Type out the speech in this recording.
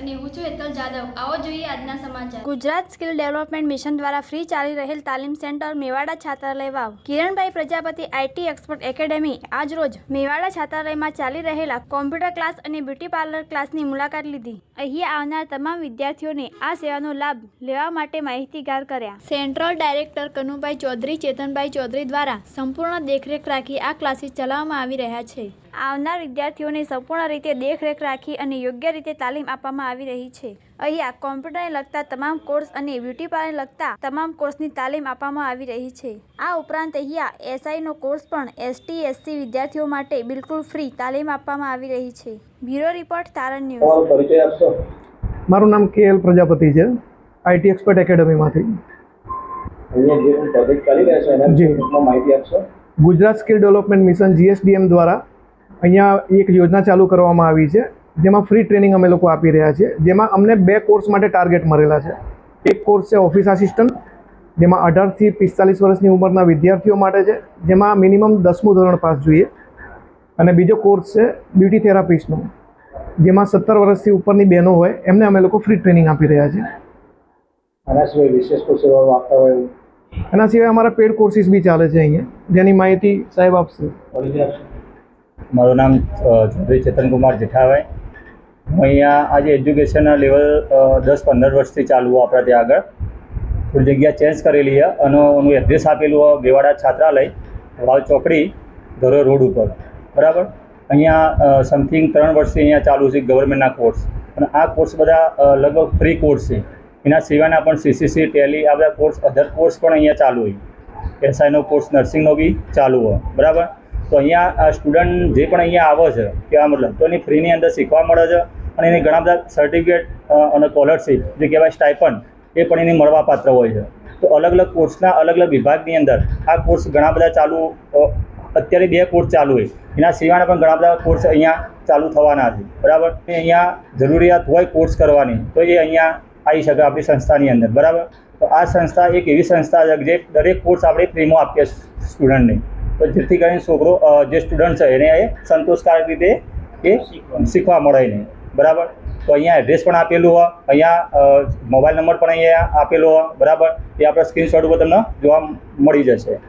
અને હું છું હેતલ જાદવ. આવો જોઈએ આજના સમાચાર. ગુજરાત સ્કિલ ડેવલપમેન્ટ મિશન દ્વારા ફ્રી ચાલી રહેલ તાલીમ સેન્ટર મેવાડા છાત્રાલય વાવ. Kiranbhai Prajapati IT expert academy આજ રોજ મેવાડા છાત્રાલયમાં ચાલી રહેલા કોમ્પ્યુટર ક્લાસ અને બ્યુટી પાર્લર ક્લાસની મુલાકાત લીધી. અહીં આવનાર તમામ વિદ્યાર્થીઓને આ સેવાનો લાભ લેવા માટે માહિતીગાર કર્યા. સેન્ટ્રલ ડાયરેક્ટર કનુભાઈ ચૌધરી ચેતનભાઈ ચૌધરી દ્વારા સંપૂર્ણ દેખરેખ રાખી આ ક્લાસીસ ચલાવવામાં આવી રહ્યા છે. આવનાર વિદ્યાર્થીઓને સંપૂર્ણ રીતે દેખરેખ રાખી અને યોગ્ય રીતે તાલીમ આપવામાં આવી રહી છે. અહીંયા કોમ્પ્યુટરને લગતા તમામ કોર્સ અને બ્યુટી પાર્લરને લગતા તમામ કોર્સની તાલીમ આપવામાં આવી રહી છે. આ ઉપરાંત અહીંયા એસઆઈનો કોર્સ પણ એસટી એસસી વિદ્યાર્થીઓ માટે બિલકુલ ફ્રી તાલીમ આપવામાં આવી રહી છે. Bureau report Taran news. મારું નામ કે એલ પ્રજાપતિ છે. આઈટી એક્સપર્ટ એકેડમીમાંથી. જે Gujarat skill development mission GSDM દ્વારા અહીંયા એક યોજના ચાલુ કરવામાં આવી છે જેમાં ફ્રી ટ્રેનિંગ અમે લોકો આપી રહ્યા છીએ. જેમાં અમને બે કોર્સ માટે ટાર્ગેટ મળેલા છે. એક કોર્સ છે ઓફિસ આસિસ્ટન્ટ જેમાં અઢારથી પિસ્તાલીસ વર્ષની ઉંમરના વિદ્યાર્થીઓ માટે છે જેમાં મિનિમમ દસમું ધોરણ પાસ જોઈએ. અને બીજો કોર્સ છે બ્યુટી થેરાપિસ્ટનો જેમાં સત્તર વર્ષથી ઉપરની બહેનો હોય એમને અમે લોકો ફ્રી ટ્રેનિંગ આપી રહ્યા છીએ. આના સિવાય વિશેષ કોઈ સેવાઓ આપતા હોય એના સિવાય અમારા પેડ કોર્સિસ બી ચાલે છે અહીંયા જેની માહિતી સાહેબ આપશો? મારું નામ ચૌધરી ચેતનકુમાર જેઠાભાઈ. હું અહીંયા આજે એજ્યુકેશનના લેવલ દસ પંદર વર્ષથી ચાલુ આપણા ત્યાં આગળ. થોડી જગ્યા ચેન્જ કરેલી છે. અને એનું એડ્રેસ આપેલું બેવાડા છાત્રાલય, વાવ ચોકડી ધરો રોડ ઉપર. બરાબર? અહીંયા સમથિંગ ત્રણ વર્ષથી અહીંયા ચાલુ છે ગવર્મેન્ટના કોર્સ અને આ કોર્સ બધા લગભગ ફ્રી કોર્સ છે. એના સિવાયના પણ સીસીસી ટેલી આ બધા કોર્સ અધર કોર્સ પણ અહીંયા ચાલુ હોય એસઆઈનો કોર્સ નર્સિંગનો બી ચાલુ હોય બરાબર? તો અહીંયા સ્ટુડન્ટ જે પણ અહીંયા આવે છે, કહેવા મતલબ, તો એની ફ્રીની અંદર શીખવા મળે છે અને એને ઘણા બધા સર્ટિફિકેટ અને સ્કોલરશીપ જે કહેવાય સ્ટાઇપન એ પણ એને મળવાપાત્ર હોય છે. તો અલગ અલગ કોર્સના અલગ અલગ વિભાગની અંદર આ કોર્સ ઘણા બધા ચાલુ અત્યારે બે કોર્સ ચાલુ હોય એના સિવાયના પણ ઘણા બધા કોર્સ અહીંયા ચાલુ થવાના છે. બરાબર? એ અહીંયા જરૂરિયાત હોય કોર્સ કરવાની, તો એ અહીંયા આવી શકે આપણી સંસ્થાની અંદર. બરાબર? તો આ સંસ્થા એક એવી સંસ્થા છે જે દરેક કોર્સ આપણે ફ્રીમાં આપીએ સ્ટુડન્ટને તો જેથી કરીને છોકરો જે સ્ટુડન્ટ છે એને એ સંતોષકારક રીતે એ શીખવા મળે એને બરાબર? તો અહીંયા એડ્રેસ પણ આપેલું હોય, અહીંયા મોબાઈલ નંબર પણ અહીંયા આપેલો હોય, બરાબર? એ આપણા સ્ક્રીનશોટ ઉપર તમને જોવા મળી જશે.